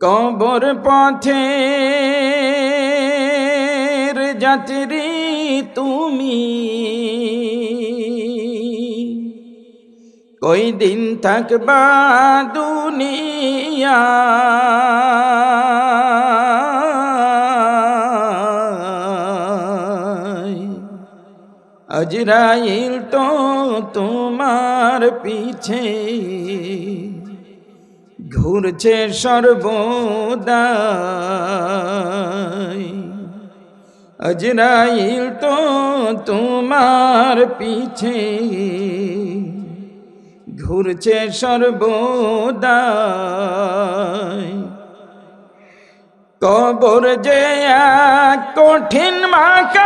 কবর পথে যাত্রী তুমি। কই দিন থাকবা দুনিয়া? আজরাইল তো তোমার পিছে। ঘুরছে সর্বদাই। আজরাইল তো তোমার পিছে। ঘুরছে সর্বদাই। কবর যে কঠিন মাকা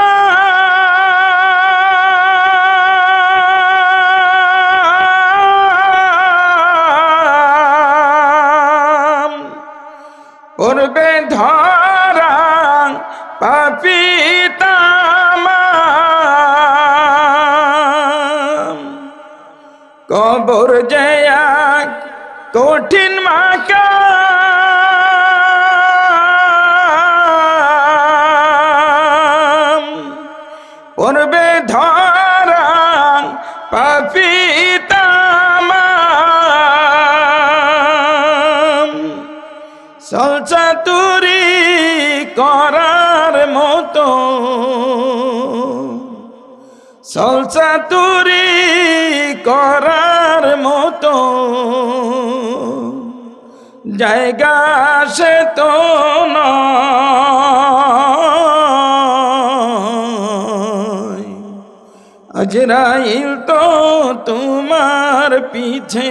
পূর্বে ধরা পাপিতা কবর জয়া কঠিন মাকা সলচাতুরি করার মতো। সলচাতুরি করার মতো। জায়গা সে তো নয়। আজরাইল তো তোমার পিছে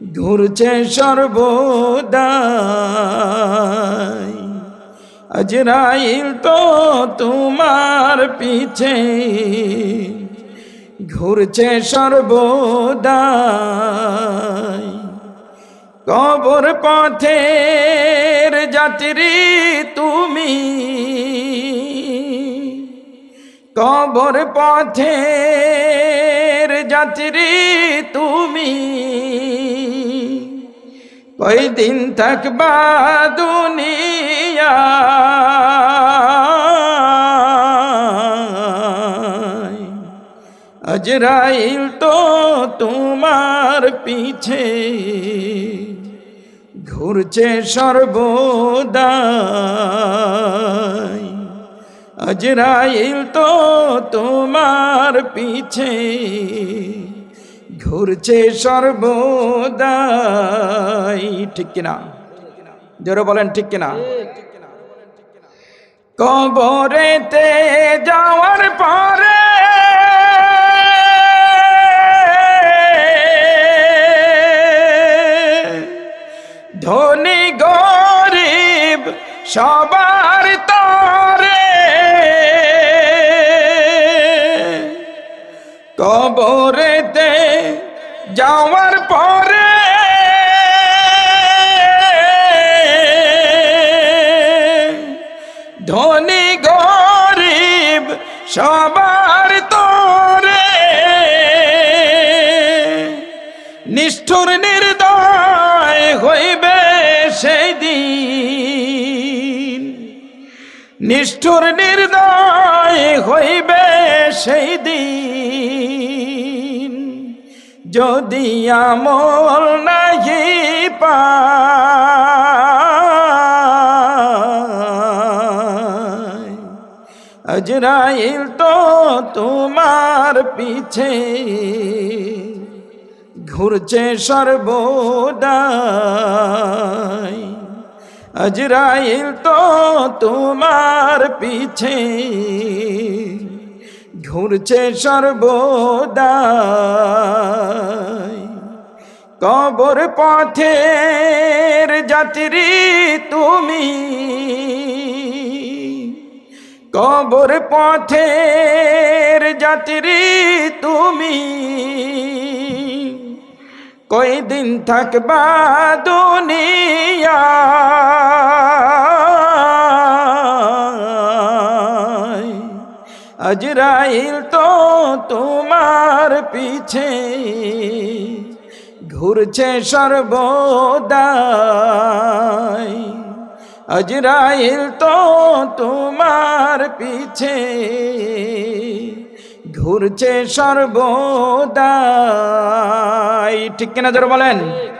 ঘুরছে সর্বদাই। আজরাইল তো তোমার পিছে, ঘুরছে সর্বদাই। কবর পথের যাত্রী তুমি, কবর পথের যাত্রী তুমি। কই দিন থাকবা দুনিয়া। আজরাইল তো তোমার পিছে। ঘুরছে সর্বদাই। আজরাইল তো তোমার পিছে। ঘুরছে সর্বদাই। ঠিক কিনা? জোরে বলেন ঠিক কিনা? কবরেতে যাওয়ার পরে ধনী গরিব সবার যাওয়ার পরে ধনী গরিব সবার তরে নিষ্ঠুর নির্দয় হইবে সেই দিন। নিষ্ঠুর নির্দয় হইবে সেই দিন। যদি আমল নাহি আজরাইল তো তোমার পিছে, ঘুরছে সর্বদাই। আজরাইল তো তোমার পিছে, ঘুরছে সর্বদাই। কবর পথের যাত্রী তুমি। কবর পথের যাত্রী তুমি। কই দিন থাকবা দুনিয়া? আজরাইল তো তোমার পিছে। ঘুরছে সর্বদাই। আজরাইল তো তোমার পিছে। ঘুরছে সর্বদাই। ঠিক কিনা জোর বলেন?